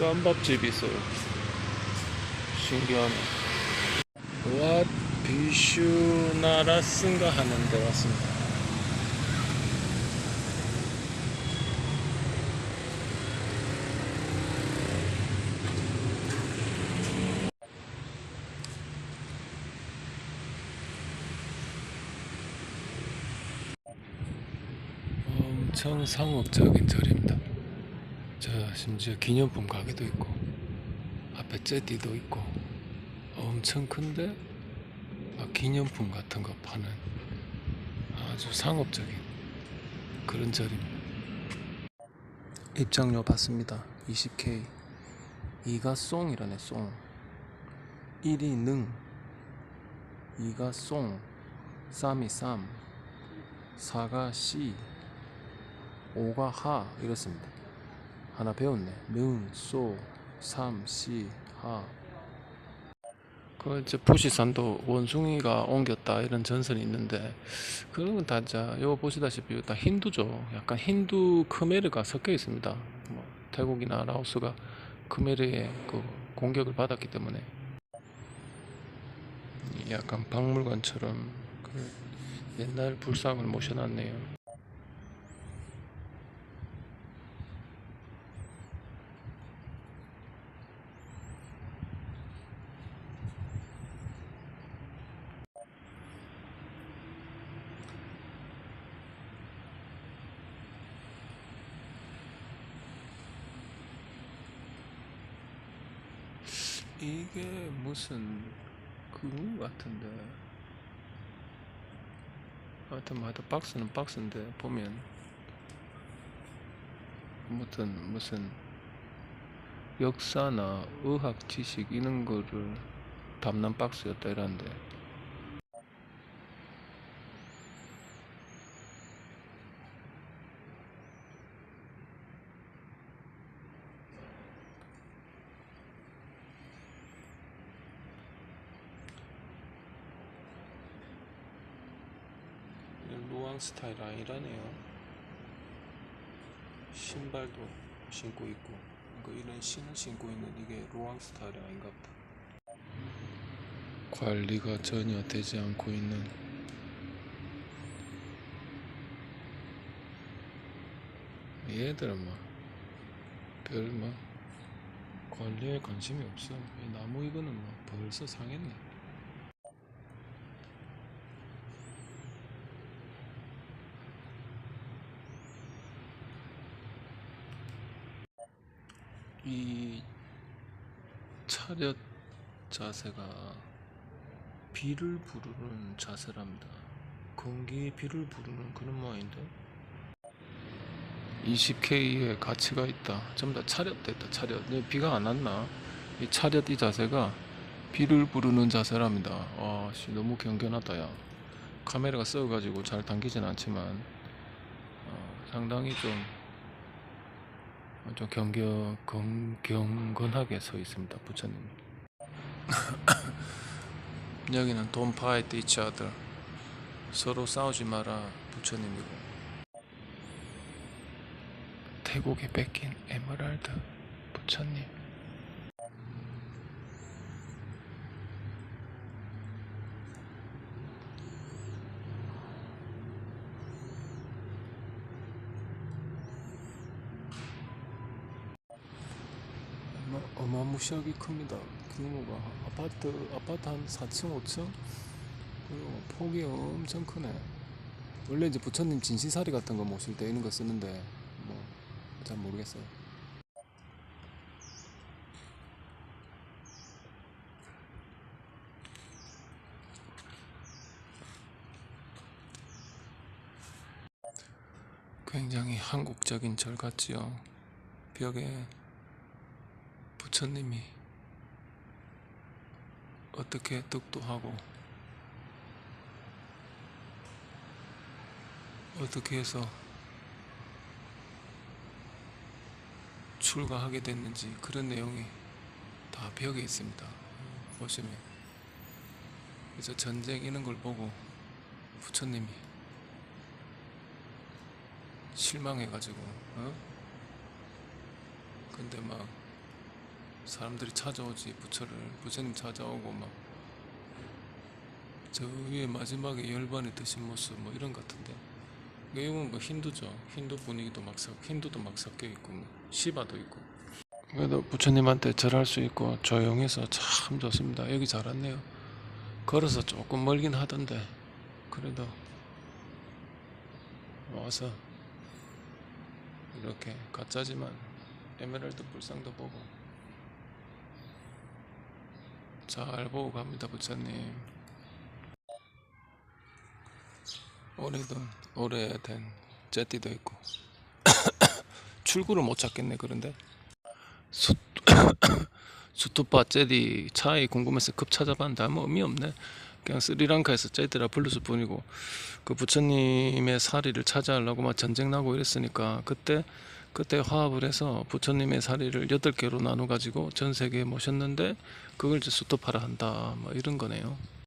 쌈밥집이 있어요. 신기하네. 왓 비슈나라스인가 하는 데 왔습니다. 엄청 상업적인 절입니다. 저 심지어 기념품 가게도 있고 앞에 제띠도 있고 엄청 큰데 막 기념품 같은 거 파는 아주 상업적인 그런 절입니다. 입장료 받습니다. 20K. 2가 송이라네 송. 1이 능. 2가 송. 3이 쌈. 4가 씨. 5가 하 이렇습니다. 하나 배웠네. 능, 소, 삼, 시, 하. 그 이제 부시산도 원숭이가 옮겼다 이런 전설이 있는데 그런 건다 이제 요 보시다시피 다 힌두죠. 약간 힌두 크메르가 섞여 있습니다. 뭐 태국이나 라오스가 크메르의 그 공격을 받았기 때문에 약간 박물관처럼 그 옛날 불상을 모셔놨네요. 이게 무슨 그거 같은데? 하여튼 뭐 하여튼 박스는 박스인데 보면 아무튼 무슨 역사나 의학 지식 이런 거를 담는 박스였다 이러는데 루앙 스타일 아니라네요. 신발도 신고 있고, 그 이런 신을 신고 있는 이게 루앙 스타일 아닌가 보다. 관리가 전혀 되지 않고 있는 얘들은 뭐, 별 뭐, 관리에 관심이 없어. 이 나무 이거는 뭐 벌써 상했네. 이 차렷 자세가 비를 부르는 자세랍니다. 공기에 비를 부르는 그런 모양인데 20K의 가치가 있다. 전부 다 차렷됐다. 차렷. 네, 비가 안 왔나? 이 차렷 이 자세가 비를 부르는 자세랍니다. 아, 씨, 너무 경건하다, 야. 카메라가 썩어가지고 잘 당기진 않지만 어, 상당히 좀 좀 경겨 경, 경건하게 서 있습니다 부처님. 여기는 Don't fight each other 서로 싸우지 마라 부처님이고. 태국에 뺏긴 에메랄드 부처님 어마- 어마무시하게 큽니다. 규모가 아파트 아파트 한 4층 5층 그리고 폭이 엄청 크네. 원래 이제 부처님 진시사리 같은 거 모실 때 이런 거 쓰는데 뭐 잘 모르겠어요. 굉장히 한국적인 절 같지요. 벽에 부처님이 어떻게 뜻도 하고 어떻게 해서 출가하게 됐는지 그런 내용이 다 벽에 있습니다. 보시면 그래서 전쟁 이런 걸 보고 부처님이 실망해가지고 어? 근데 막 사람들이 찾아오지 부처를. 부처님 찾아오고 막 저 위에 마지막에 열반이 드신 모습 뭐 이런 것 같은데. 내용은 뭐 힌두죠. 힌두 분위기도 막 섞, 힌두도 막 섞여 있고 뭐 시바도 있고. 그래도 부처님한테 절할 수 있고 조용해서 참 좋습니다. 여기 잘 왔네요. 걸어서 조금 멀긴 하던데 그래도 와서 이렇게 가짜지만 에메랄드 불상도 보고 잘 보고 갑니다 부처님. 오래된 오래된 제띠도 있고. 출구를 못 찾겠네 그런데. 수, 수투파 제디 차이 궁금해서 급 찾아봤는데 아무 의미 없네. 그냥 스리랑카에서 제디라 불렀을 뿐이고. 그 부처님의 사리를 차지하려고 막 전쟁 나고 이랬으니까 그때 그때 화합을 해서 부처님의 사리를 여덟 개로 나눠 가지고 전 세계에 모셨는데 그걸 이제 수토파라 한다 뭐 이런 거네요.